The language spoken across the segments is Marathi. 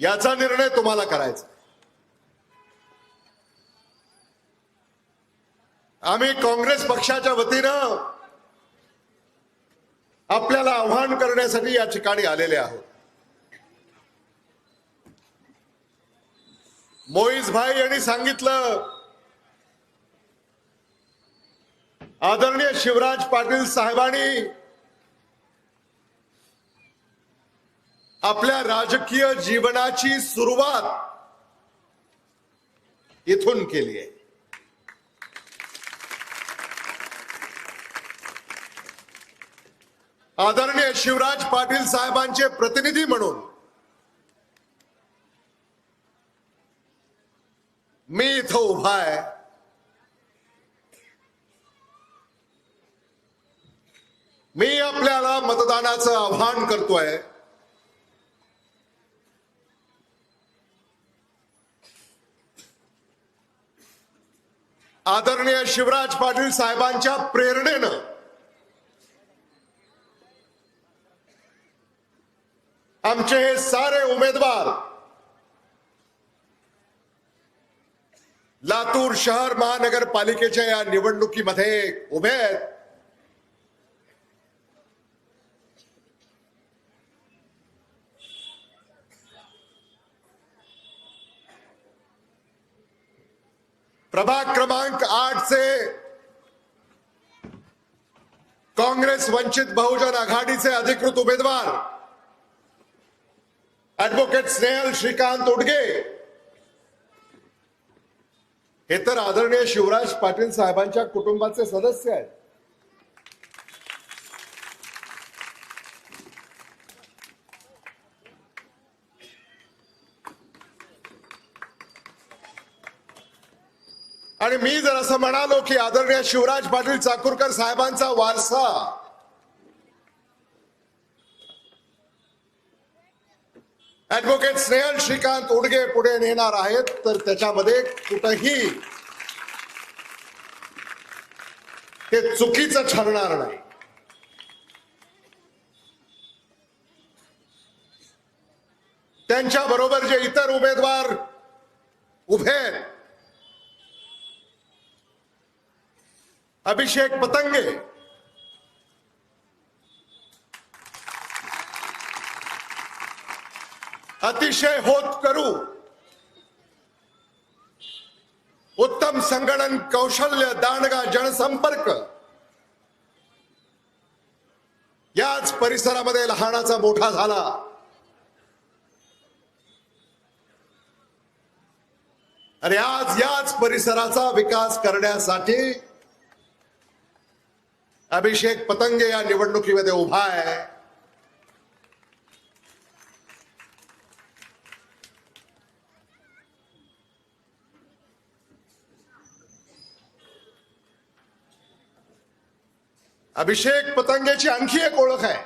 याचा निर्णय तुम्हाला करायचा. आम्ही काँग्रेस पक्षाच्या वतीनं आपल्याला आव्हान करण्यासाठी या ठिकाणी आलेले आहोत. मोईज भाई यांनी सांगितलं आदरणीय शिवराज पाटील साहेबांनी आपल्या राजकीय जीवनाची सुरुवात इथून केली आहे. आदरणीय शिवराज पाटील साहेबांचे प्रतिनिधी म्हणून मी इथं उभा आहे. मी आपल्याला मतदानाचं आव्हान करतोय. आदरणीय शिवराज पाटील साहेबांच्या प्रेरणेनं आमचे हे सारे उमेदवार लातूर शहर महानगरपालिकेच्या या निवडणुकीमध्ये उभे आहेत. प्रभाग क्रमांक आठ से काँग्रेस वंचित बहुजन आघाडीचे अधिकृत उमेदवार ऍडव्होकेट स्नेहल श्रीकांत उडगे। हे तर आदरणीय शिवराज पाटील साहेबांच्या कुटुंबाचे सदस्य आहेत. आणि मी जर असं म्हणालो की आदरणीय शिवराज पाटील चाकूरकर साहेबांचा वारसा ऍडव्होकेट स्नेहल श्रीकांत उडगे पुढे नेणार आहेत तर त्याच्यामध्ये कुठंही हे चुकीचं ठरणार नाही. त्यांच्या बरोबर जे इतर उमेदवार उभे अभिषेक पतंगे. अतिशय होत करू. उत्तम संगणन कौशल्य दांडगा जनसंपर्क. याच परिसरामध्ये लहानाचा मोठा झाला. आणि आज याच परिसराचा विकास करण्यासाठी अभिषेक पतंगे या निवडणुकीमध्ये उभा आहे. अभिषेक पतंगेची आणखी एक ओळख आहे.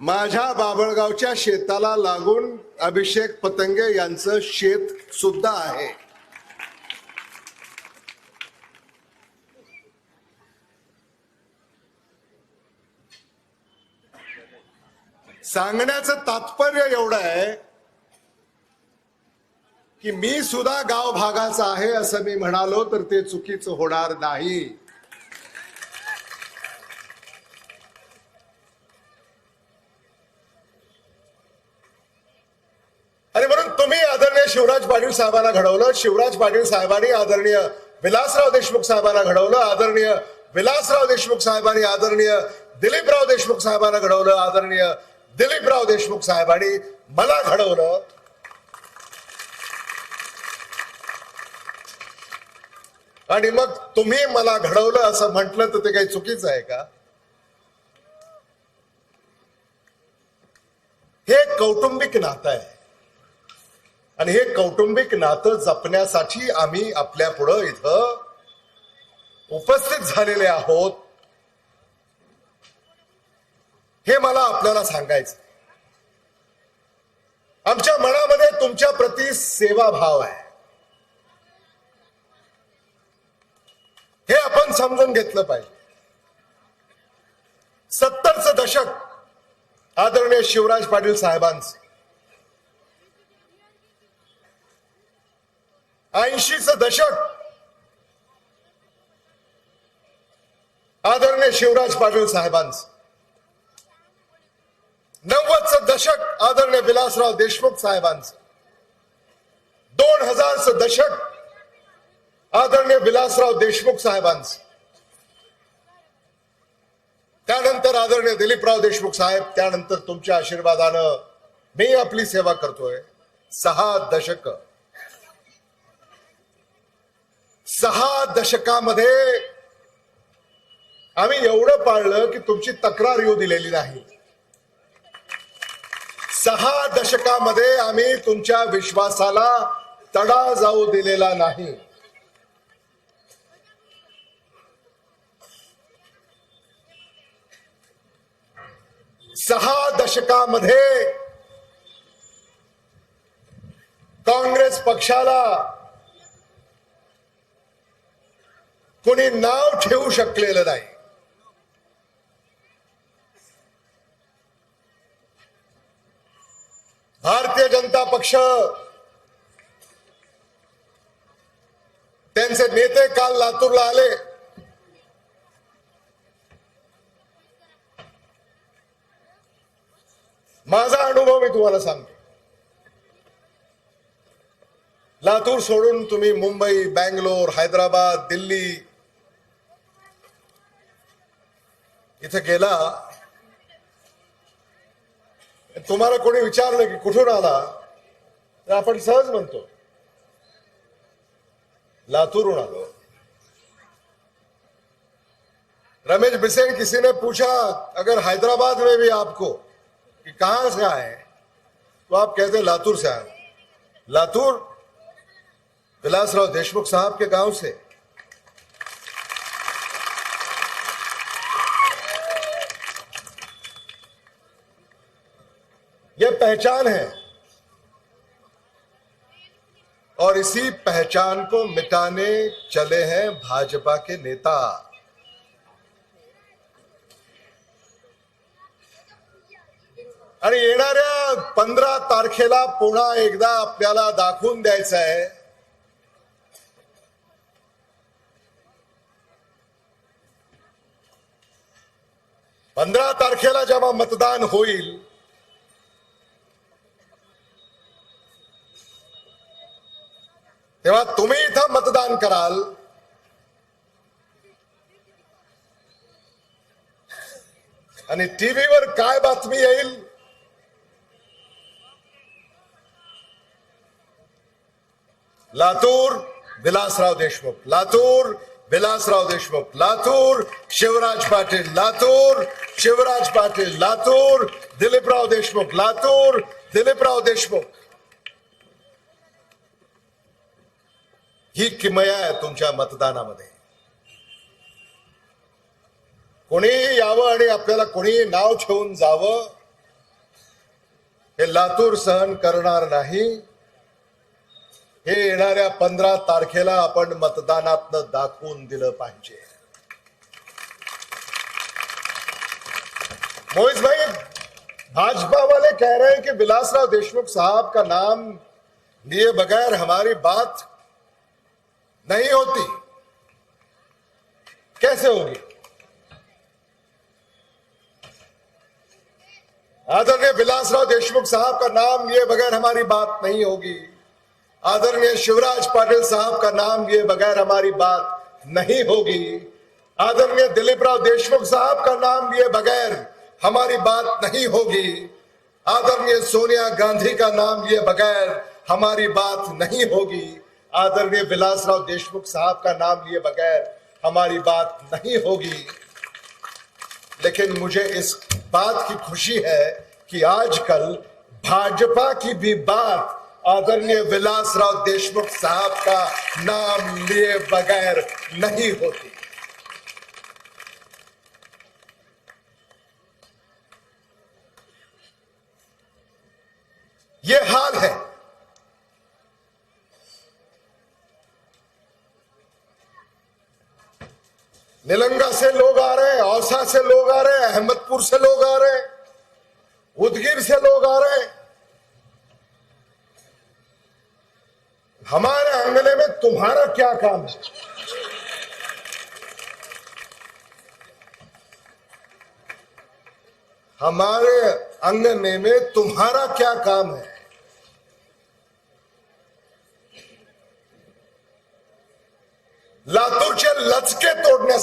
माझ्या बाबळगावच्या शेताला लागून अभिषेक पतंगे यांचं शेत सुद्धा आहे. सांगण्याचं तात्पर्य एवढं आहे की मी सुद्धा गाव भागाचा आहे असं मी म्हणालो तर ते चुकीचं होणार नाही. आणि म्हणून तुम्ही आदरणीय शिवराज पाटील साहेबांना घडवलं. शिवराज पाटील साहेबांनी आदरणीय विलासराव देशमुख साहेबांना घडवलं. आदरणीय विलासराव देशमुख साहेबांनी आदरणीय दिलीपराव देशमुख साहेबांना घडवलं. आदरणीय दिलीपराव देशमुख साहेबांनी मला घडवलं. आणि मग तुम्ही मला घडवलं असं म्हटलं तर ते काही चुकीचं आहे का? हे एक कौटुंबिक नातं आहे. आणि हे कौटुंबिक नातं जपण्यासाठी आम्ही आपल्या पुढं इथं उपस्थित झालेले आहोत. हे मला आपल्याला सांगायचं. आमच्या मनामध्ये तुमच्या प्रती सेवाभाव आहे. हे आपण समजून घेतलं पाहिजे. सत्तरचं दशक आदरणीय शिवराज पाटील साहेबांचे. ऐंशीच दशक आदरणीय शिवराज पाटील साहेबांचं. नव्वदचं दशक आदरणीय विलासराव देशमुख साहेबांचं. दोन हजारचं दशक आदरणीय विलासराव देशमुख साहेबांचं. त्यानंतर आदरणीय दिलीपराव देशमुख साहेब त्यानंतर तुमच्या आशीर्वादानं मी आपली सेवा करतोय. सहा दशक. सहा दशकामध्ये आम्ही एवढं पाळलं की तुमची तक्रार येऊ दिलेली नाही. सहा दशकामध्ये आम्ही तुमच्या विश्वासाला तडा जाऊ दिलेला नाही. सहा दशकामध्ये काँग्रेस पक्षाला कोणी नाव ठेवू शकलेलं नाही भारतीय जनता पक्ष. त्यांचे नेते काल लातूरला आले. माझा अनुभव मी तुम्हाला सांगतो. लातूर सोडून तुम्ही मुंबई बँगलोर हैदराबाद दिल्ली इथे गेला. तुम्हाला कोणी विचारलं की कुठून आला? आपण सहज म्हणतो. लातूरून आलो. रमेश बिसेन किसी ने पूछा, अगर हैदराबाद में भी आपको कि कहाँ से आए? तो आप कहते लातूर से आए लातूर विलासराव देशमुख साहब के गाँव से। यह पहचान है और इसी पहचान को मिटाने चले हैं भाजपा के नेता। आणि येणाऱ्या पंधरा तारखेला पुन्हा एकदा आपल्याला दाखवून द्यायचं आहे. पंधरा तारखेला जेव्हा मतदान होईल तेव्हा तुम्ही इथं मतदान कराल. आणि टीव्हीवर काय बातमी येईल? लातूर विलासराव देशमुख लातूर विलासराव देशमुख लातूर शिवराज पाटील लातूर शिवराज पाटील लातूर दिलीपराव देशमुख लातूर दिलीपराव देशमुख. ही किमया आहे तुमच्या मतदानामध्ये. कोणीही यावं आणि आपल्याला कोणी नाव ठेवून जावं हे लातूर सहन करणार नाही. हे येणाऱ्या पंधरा तारखेला आपण मतदानातनं दाखवून दिलं पाहिजे. मोहित भाई भाजपा वाले कह रहे हैं कि विलासराव देशमुख साहब का नाम लिए बगैर हमारी बात नहीं होती। कैसे होगी? आदरणीय विलासराव देशमुख साहब का नाम लिए बगैर हमारी बात नहीं होगी। आदरणीय शिवराज पाटिल साहब का नाम लिए बगैर हमारी बात नहीं होगी। आदरणीय दिलीप राव देशमुख साहब का नाम लिए बगैर हमारी बात नहीं होगी। आदरणीय सोनिया गांधी का नाम लिए बगैर हमारी बात नहीं होगी। आदरणीय विलासराव देशमुख साहब का नाम लिए बगैर हमारी बात नहीं होगी। लेकिन मुझे इस बात की खुशी है कि आजकल भाजपा की भी बात आदरणीय विलासराव देशमुख साहब का नाम लिए बगैर नहीं होती। ये हाल है। निलंगा से लोग आ रहे हैं औसा से लोग आ रहे हैं, अहमदपुर से लोग आ रहे हैं, उदगीर से लोग आ रहे हैं। हमारे आंगने में तुम्हारा क्या काम है? हमारे अंगने में तुम्हारा क्या काम है?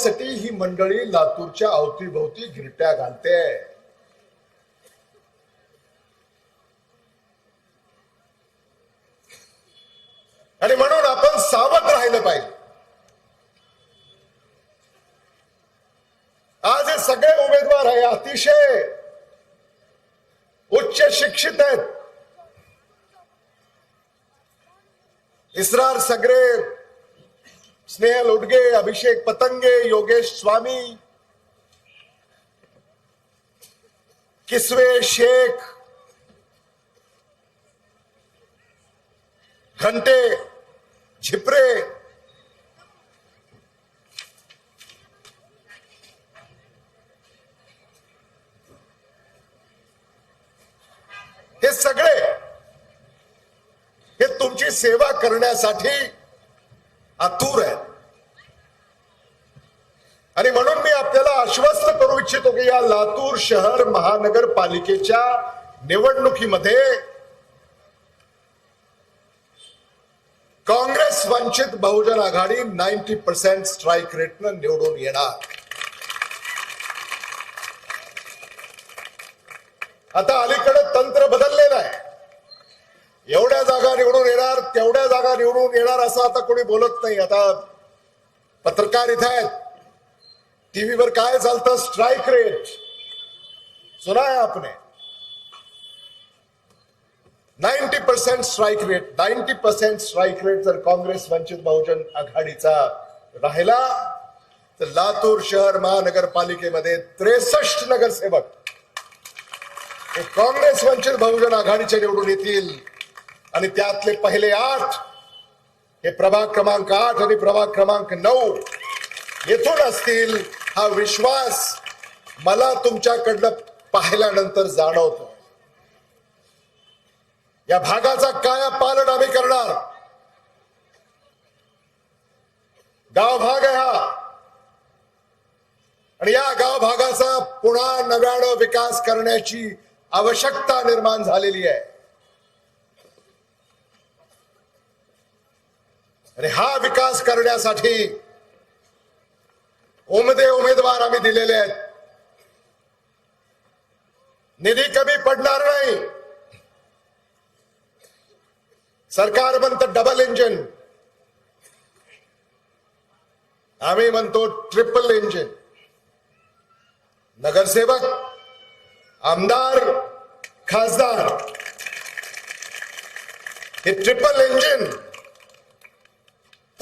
तोडण्यासाठी ही मंडळी लातूरच्या अवतीभोवती गिरट्या घालते. आणि म्हणून आपण सावध राहिलं पाहिजे. आज हे सगळे उमेदवार आहे अतिशय उच्च शिक्षित आहेत. इसरार सगळे स्नेहल उडगे अभिषेक पतंगे योगेश स्वामी किसवे शेख घंटे झिपरे हे सगळे हे तुमची सेवा करण्यासाठी आतुर आहेत. आणि म्हणून मी आपल्याला आश्वस्त करू इच्छितो की या लातूर शहर महानगरपालिकेच्या निवडणुकीमध्ये Congress Vanchit Bahujan Aghadi ninety percent strike रेटनं निवडून येणार. आता अलीकडे तंत्र बदललेलं आहे. एवढ्या जागा निवडून येणार तेवढ्या जागा निवडून येणार असं आता कोणी बोलत नाही. आता पत्रकार इथे आहेत. टीव्हीवर काय चालतं? स्ट्राईक रेट सुना है आपने. Ninety percent strike rate ninety percent strike rate जर काँग्रेस वंचित बहुजन आघाडीचा राहिला तर लातूर शहर महानगरपालिकेमध्ये त्रेसष्ट नगरसेवक काँग्रेस वंचित बहुजन आघाडीचे निवडून येतील. आणि त्यातले पहिले आठ हे प्रभाग क्रमांक आठ आणि प्रभाग क्रमांक नऊ येथून असतील हा विश्वास मला तुमच्याकडनं पाहिल्यानंतर जाणवतो. या भागाचा काया पालन आम्ही करणार. गाव भाग आहे हा. आणि या गाव भागाचा पुन्हा नव्यानं विकास करण्याची आवश्यकता निर्माण झालेली आहे. हा विकास करण्यासाठी उमदे उमेदवार आम्ही दिलेले आहेत निधी कमी पडणार नाही सरकार म्हणतं डबल इंजिन आम्ही म्हणतो ट्रिपल इंजिन नगरसेवक आमदार खासदार हे ट्रिपल इंजिन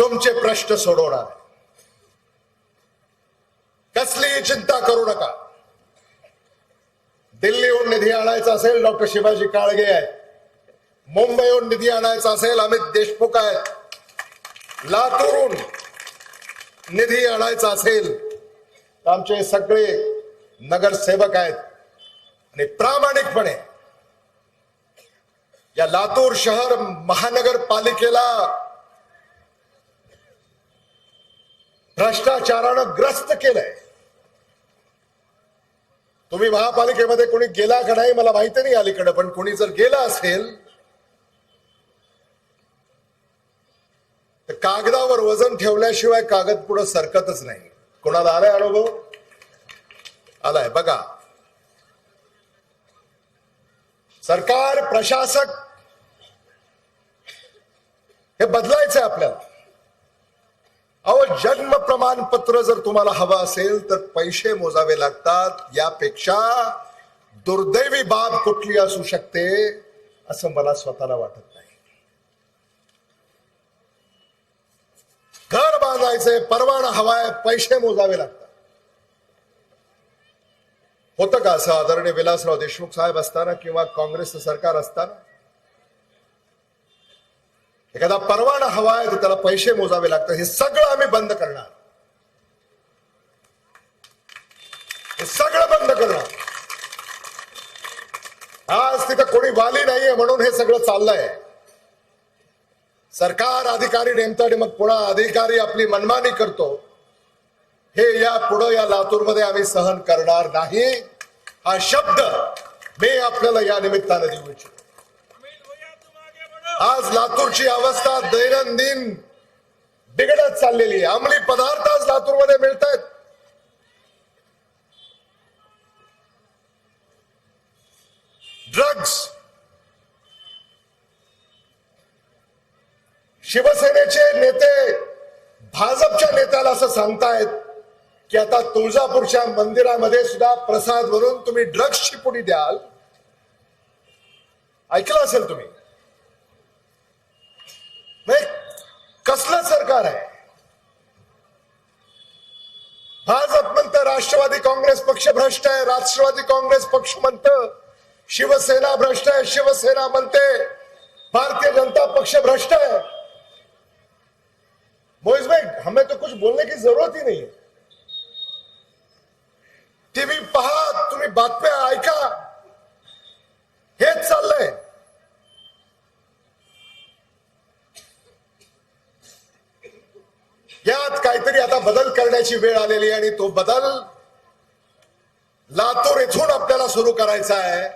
तुमचे प्रश्न सोडवणार आहे. कसलीही चिंता करू नका. दिल्लीहून निधी आणायचा असेल डॉक्टर शिवाजी काळगे आहेत मुंबईहून निधी आणायचा असेल अमित देशमुख आहेत लातूरहून निधी आणायचा असेल तर आमचे सगळे नगरसेवक आहेत. आणि प्रामाणिकपणे या लातूर शहर महानगरपालिकेला भ्रष्टाचारानं ग्रस्त केलंय. तुम्ही महापालिकेमध्ये कोणी गेला का नाही मला माहिती नाही अलीकडे पण कोणी जर गेला असेल तर कागदावर वजन ठेवल्याशिवाय कागद पुढे सरकतच नाही. कोणाला आलाय अनुभव? आलाय. बघा. सरकार प्रशासक हे बदलायचंय आपल्याला. अहो जन्म प्रमाणपत्र जर तुम्हाला हवं असेल तर पैसे मोजावे लागतात. यापेक्षा दुर्दैवी बाब कुठली असू शकते असं मला स्वतःला वाटत नाही. घर बांधायचंय परवाना हवाय पैसे मोजावे लागतात. होतं का असं आदरणीय विलासराव देशमुख साहेब असताना किंवा काँग्रेसचं सरकार असताना? एखादा परवाना हवा आहे तर त्याला पैसे मोजावे लागतात. हे सगळं आम्ही बंद करणार. हे सगळं बंद करणार. आज तिथं कोणी वाली नाहीये म्हणून हे सगळं चाललंय. सरकार अधिकारी नेमतं आणि मग पुन्हा अधिकारी आपली मनमानी करतो. हे या पुढं या लातूरमध्ये आम्ही सहन करणार नाही. हा शब्द मी आपल्याला या निमित्तानं देऊ इच्छितो. आज लातूरची अवस्था दैनंदिन बिघडत चाललेली आहे. अंमली पदार्थ आज लातूरमध्ये मिळत आहेत ड्रग्स शिवसेनेचे नेते भाजपच्या नेत्याला असं सांगतायत की आता तुळजापूरच्या मंदिरामध्ये सुद्धा प्रसाद वरून तुम्ही ड्रग्सची पुडी द्याल. ऐकलं असेल तुम्ही? नाही कसलं सरकार आहे? भाजप म्हणतं राष्ट्रवादी काँग्रेस पक्ष भ्रष्ट आहे राष्ट्रवादी काँग्रेस पक्ष म्हणतं शिवसेना भ्रष्ट आहे शिवसेना म्हणते भारतीय जनता पक्ष भ्रष्ट है मोइज भाई हमें तो कुछ बोलने की जरूरत ही नहीं है। टीव्ही पहा तुम्ही बातम्या ऐका. हेच चाललंय. यात काहीतरी आता बदल करण्याची वेळ आलेली आहे आणि तो बदल लातूर येथून आपल्याला सुरू करायचा आहे.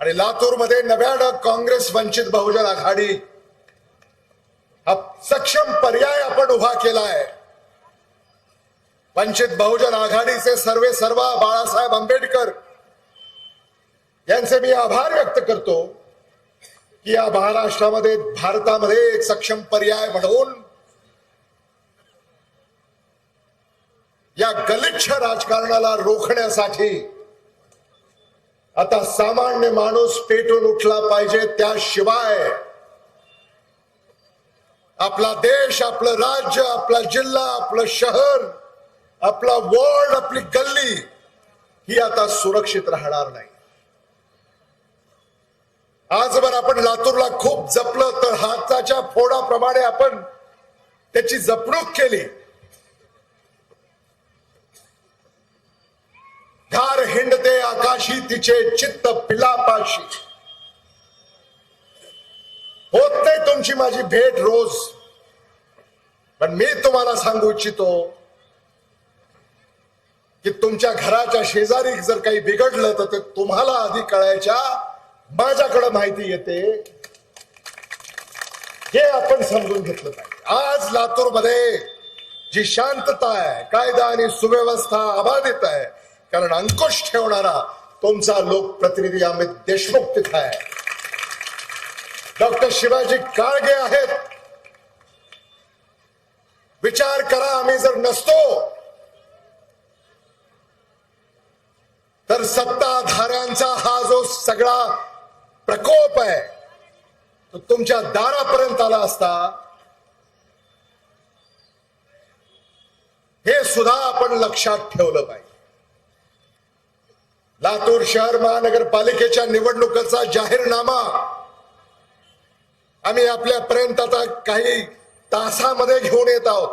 आणि लातूरमध्ये नव्यानं काँग्रेस वंचित बहुजन आघाडी हा सक्षम पर्याय आपण उभा केला आहे वंचित बहुजन आघाडीचे सर्वे सर्व बाळासाहेब आंबेडकर यांचे मी आभार व्यक्त करतो की या महाराष्ट्रामध्ये भारतामध्ये एक सक्षम पर्याय म्हणून या गलिच्छ राजकारणाला रोखण्यासाठी आता सामान्य माणूस पेटून उठला पाहिजे त्याशिवाय आपला देश आपलं राज्य आपला जिल्हा आपलं शहर आपला वॉर्ड आपली गल्ली ही आता सुरक्षित राहणार नाही. आजवर आपण लातूरला खूप जपलं तर हाताच्या फोडाप्रमाणे आपण त्याची जपणूक केली. धार हिंडते आकाशी तिचे चित्त पिलापाशी. होत नाही तुमची माझी भेट रोज. पण मी तुम्हाला सांगू इच्छितो की तुमच्या घराच्या शेजारी जर काही बिघडलं तर ते तुम्हाला आधी कळायच्या. माझ्याकडे माहिती येते. हे आपण समजून घेतलं पाहिजे. आज लातूरमध्ये जी शांतता आहे कायदा आणि सुव्यवस्था अबाधित आहे कारण अंकुश ठेवणारा तुमचा लोकप्रतिनिधी अमित देशमुख तिथं आहे. डॉक्टर शिवाजी काळगे आहेत. विचार करा आम्ही जर नसतो तर सत्ताधाऱ्यांचा हा जो सगळा प्रकोप आहे तो तुमच्या दारापर्यंत आला असता हे सुद्धा आपण लक्षात ठेवलं पाहिजे. लातूर शहर महानगरपालिकेच्या निवडणुकीचा जाहीरनामा. आम्ही आपल्यापर्यंत आता काही तासामध्ये घेऊन येत आहोत.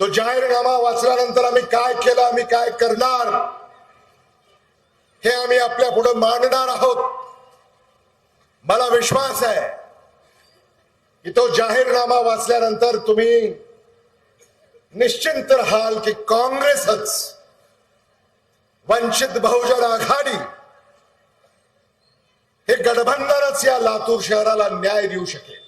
तो जाहीरनामा वाचल्यानंतर आम्ही काय केलं आम्ही काय करणार हे आम्ही आपल्या पुढे मांडणार आहोत. मला विश्वास आहे की तो जाहीरनामा वाचल्यानंतर तुम्ही निश्चिंत राहाल की काँग्रेसच वंचित बहुजन आघाडी. हे गठबंधनच या लातूर शहराला न्याय देऊ शकेल.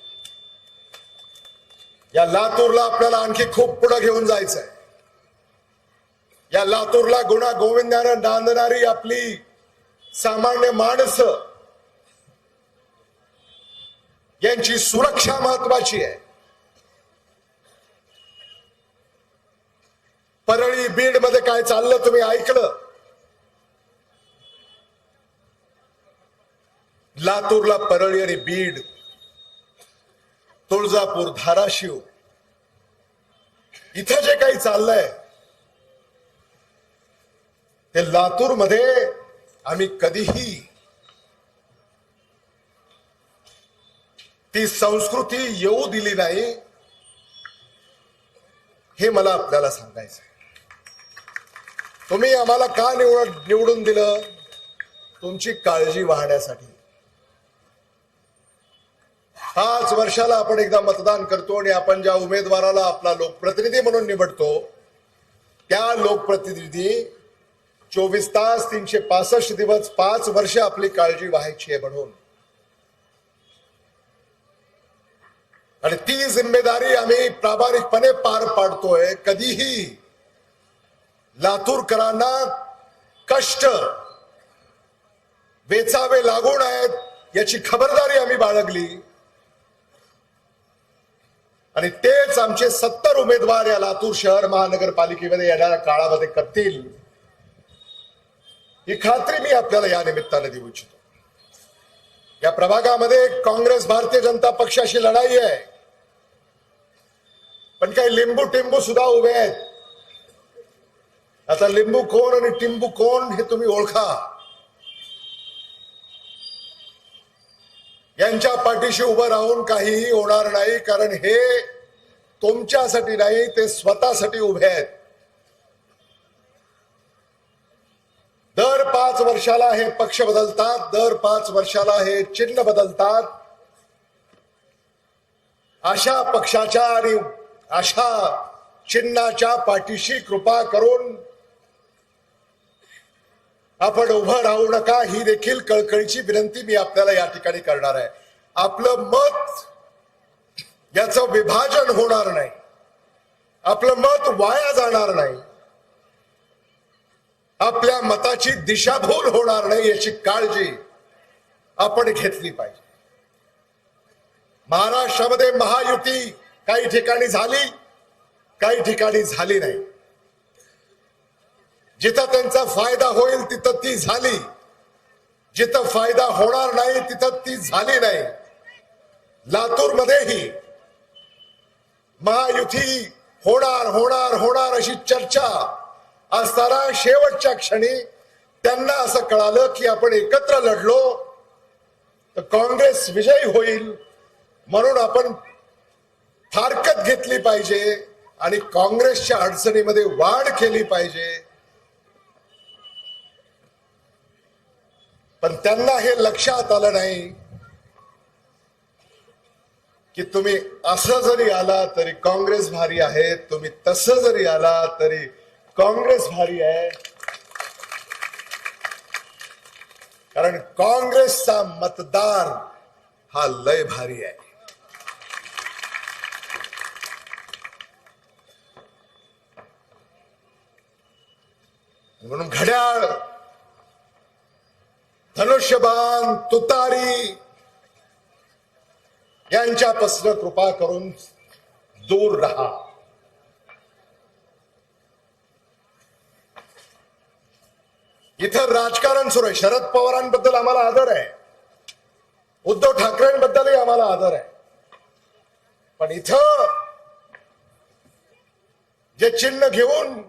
या लातूरला आपल्याला आणखी खूप पुढे घेऊन जायचंय. या लातूरला गुणा गोविंदानं नांदणारी आपली सामान्य माणसं यांची सुरक्षा महत्वाची आहे. परळी बीडमध्ये काय चाललं तुम्ही ऐकलं? लातूरला परळी आणि बीड तुळजापूर धाराशिव इथं जे काही चाललंय ते लातूरमध्ये आम्ही कधीही ती संस्कृती येऊ दिली नाही हे मला आपल्याला सांगायचं तुम्ही आम्हाला का निवड निवडून दिलं? तुमची काळजी वाहण्यासाठी. पाच वर्षाला आपण एकदा मतदान करतो आणि आपण ज्या उमेदवाराला आपला लोकप्रतिनिधी म्हणून निवडतो त्या लोकप्रतिनिधी चोवीस तास तीनशे पासष्ट दिवस पाच वर्ष आपली काळजी व्हायची आहे म्हणून. आणि ती जिम्मेदारी आम्ही प्रामाणिकपणे पार पाडतोय. कधीही लातूरकरांना कष्ट वेचावे लागून आहेत याची खबरदारी आम्ही बाळगली. आणि तेच आमचे सत्तर उमेदवार या लातूर शहर महानगरपालिकेमध्ये येणाऱ्या काळामध्ये करतील. ही खात्री मी आपल्याला या निमित्ताने देऊ इच्छितो. या प्रभागामध्ये काँग्रेस भारतीय जनता पक्षाशी लढाई आहे. पण काही लिंबू टिंबू सुद्धा उभे आहेत. आता लिंबू कोण आणि टिंबू कोण हे तुम्ही ओळखा. यांच्या पाठीशी उभं राहून काहीही होणार नाही कारण हे तुमच्यासाठी नाही ते स्वतःसाठी उभे आहेत. दर पाच वर्षाला हे पक्ष बदलतात दर पाच वर्षाला हे चिन्ह बदलतात. अशा पक्षाच्या आणि अशा चिन्हाच्या पाठीशी कृपा करून आपण उभं राहू नका. ही देखील कळकळीची विनंती मी आपल्याला या ठिकाणी करणार आहे. आपलं मत याचं विभाजन होणार नाही. आपलं मत वाया जाणार नाही. आपल्या मताची दिशाभूल होणार नाही याची काळजी आपण घेतली पाहिजे. महाराष्ट्रामध्ये महायुती काही ठिकाणी झाली काही ठिकाणी झाली नाही. जिथं त्यांचा फायदा होईल तिथं ती झाली. जिथं फायदा होणार नाही तिथं ती झाली नाही. लातूरमध्येही महायुती होणार होणार होणार अशी चर्चा असताना शेवटच्या क्षणी त्यांना असं कळालं की आपण एकत्र लढलो तर काँग्रेस विजयी होईल म्हणून आपण फारकत घेतली पाहिजे आणि काँग्रेसच्या अडचणीमध्ये वाढ केली पाहिजे. पण त्यांना हे लक्षात आलं नाही की तुम्ही असं जरी आला तरी काँग्रेस भारी आहे तुम्ही तसं जरी आला तरी काँग्रेस भारी आहे. कारण काँग्रेसचा मतदार हा लय भारी आहे. म्हणून घड्याळ धनुष्यबाण तुतारी यांच्यापासून कृपा करून दूर राहा. इथं राजकारण सुरू आहे. शरद पवारांबद्दल आम्हाला आदर आहे. उद्धव ठाकरेंबद्दलही आम्हाला आदर आहे. पण इथं जे चिन्ह घेऊन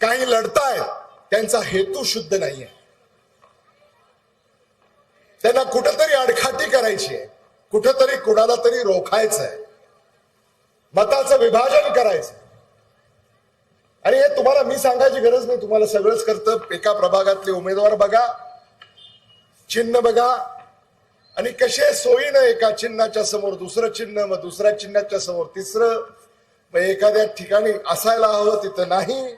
काही लढतायत त्यांचा हेतू शुद्ध नाहीये. त्यांना कुठंतरी अडखाटी करायची आहे. कुठंतरी कुणाला तरी रोखायचं आहे मताचं विभाजन करायचं आणि हे तुम्हाला मी सांगायची गरज नाही. तुम्हाला सगळंच करतं एका प्रभागातले उमेदवार बघा. चिन्ह बघा. आणि कसे सोयीनं एका चिन्हाच्या समोर दुसरं चिन्ह मग दुसऱ्या चिन्हाच्या समोर तिसरं. मग एखाद्या ठिकाणी असायला हवं तिथं नाही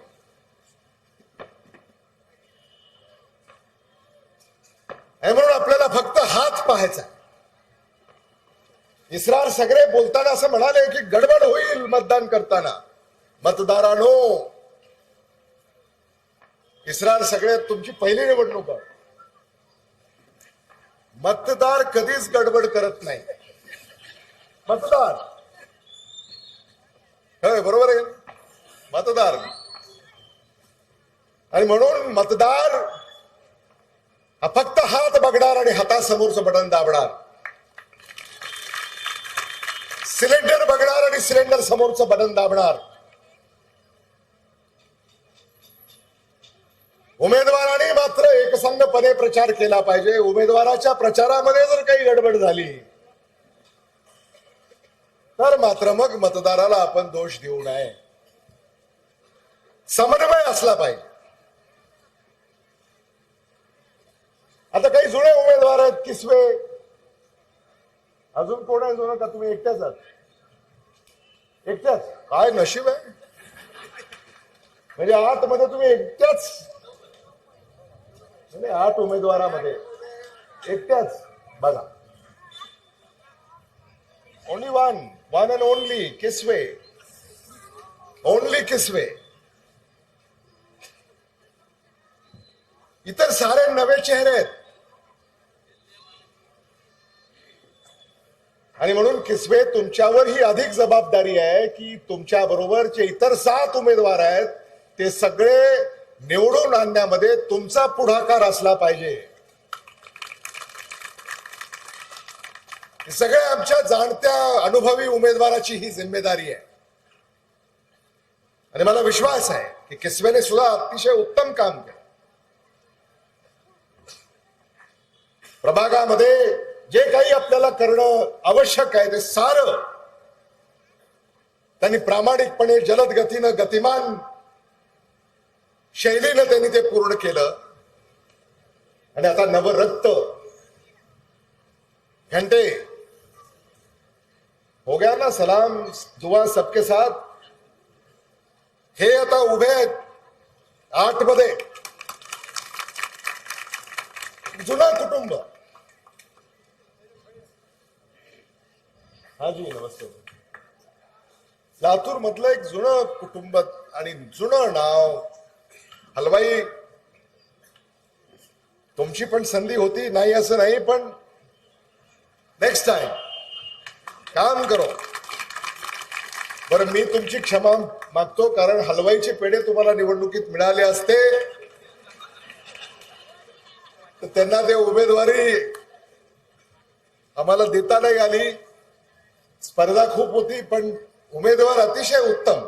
आणि म्हणून आपल्याला फक्त हात पाहायचा इसरार सगळे बोलताना असं म्हणाले की गडबड होईल मतदान करताना. मतदारानो इसरार सगळे तुमची पहिली निवडणूक मतदार कधीच गडबड करत नाही. मतदार. होय बरोबर आहे. मतदार. आणि म्हणून मतदार फक्त हात बघणार आणि हातासमोरचं बटन दाबणार. सिलेंडर बघणार आणि सिलेंडर समोरचं बटन दाबणार. उमेदवाराने मात्र एकसंघपणे प्रचार केला पाहिजे. उमेदवाराच्या प्रचारामध्ये जर काही गडबड झाली तर मात्र मग मतदाराला आपण दोष देऊ नये. समन्वय असला पाहिजे. आता काही जुने उमेदवार आहेत किसवे. अजून कोण आहे जुनं? का तुम्ही एकट्याच आहात? एकट्याच? काय नशीब आहे? म्हणजे आठमध्ये तुम्ही एकट्याच. म्हणजे आठ उमेदवारामध्ये एकट्याच. बघा. Only one one and only Kiswe. Only Kiswe. इतर सारे नवे चेहरे आहेत. आणि म्हणून किसवे तुमच्यावर ही अधिक जबाबदारी आहे की तुमच्या बरोबरचे इतर सात उमेदवार आहेत ते सगळे निवडून आणण्यामध्ये तुमचा पुढाकार असला पाहिजे. सगळ्या आमच्या जाणत्या अनुभवी उमेदवाराची ही जिम्मेदारी आहे. आणि मला विश्वास आहे की किसवेने सुद्धा अतिशय उत्तम काम केलं. प्रभागामध्ये जे काही आपल्याला करणं आवश्यक आहे ते सार. त्यांनी प्रामाणिकपणे जलद गतीनं गतिमान शैलीनं त्यांनी ते पूर्ण केलं. आणि आता नवरत्त घंटे. हो गया ना सलाम दुआ सबके साथ. हे आता उभे आहेत आठमध्ये जुना कुटुंब. हा जी नमस्ते. लातूर मधलं एक जुनं कुटुंब आणि जुनं नाव हलवाई. तुमची पण संधी होती नाही असं नाही पण नेक्स्ट टाइम काम करो. बरं मी तुमची क्षमा मागतो कारण हलवाईचे पेढे तुम्हाला निवडणुकीत मिळाले असते. तर त्यांना ते उमेदवारी आम्हाला देता नाही आली. स्पर्धा खूप होती, पण उमेदवार अतिशय उत्तम.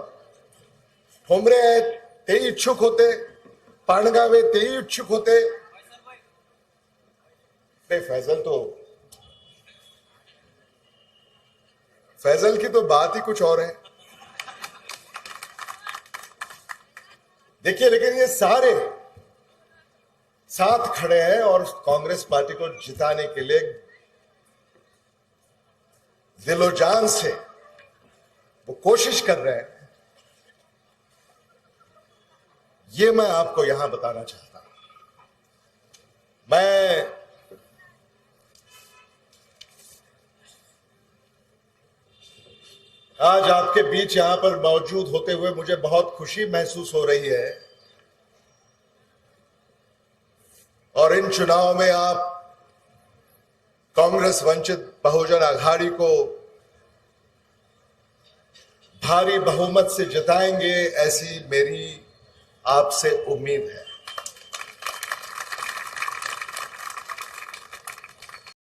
ठोंबरे आहेत इच्छुक होते. पाणगावे तेही इच्छुक होते. नहीं, फैजल तो फैजल की तो बात ही कुछ और है. देखिए, लेकिन ये सारे साथ खड़े हैं और कांग्रेस पार्टी को जिताने के लिए दिलो जान से वो कोशिश कर रहे हैं। ये मैं आपको यहाँ बताना चाहता हूँ। मैं आज आपके बीच यहाँ पर मौजूद होते हुए मुझे बहुत खुशी महसूस हो रही है। और इन चुनाव में आप कांग्रेस वंचित बहुजन आघाड़ी को भारी बहुमत से जिताएंगे ऐसी मेरी आपसे उम्मीद है।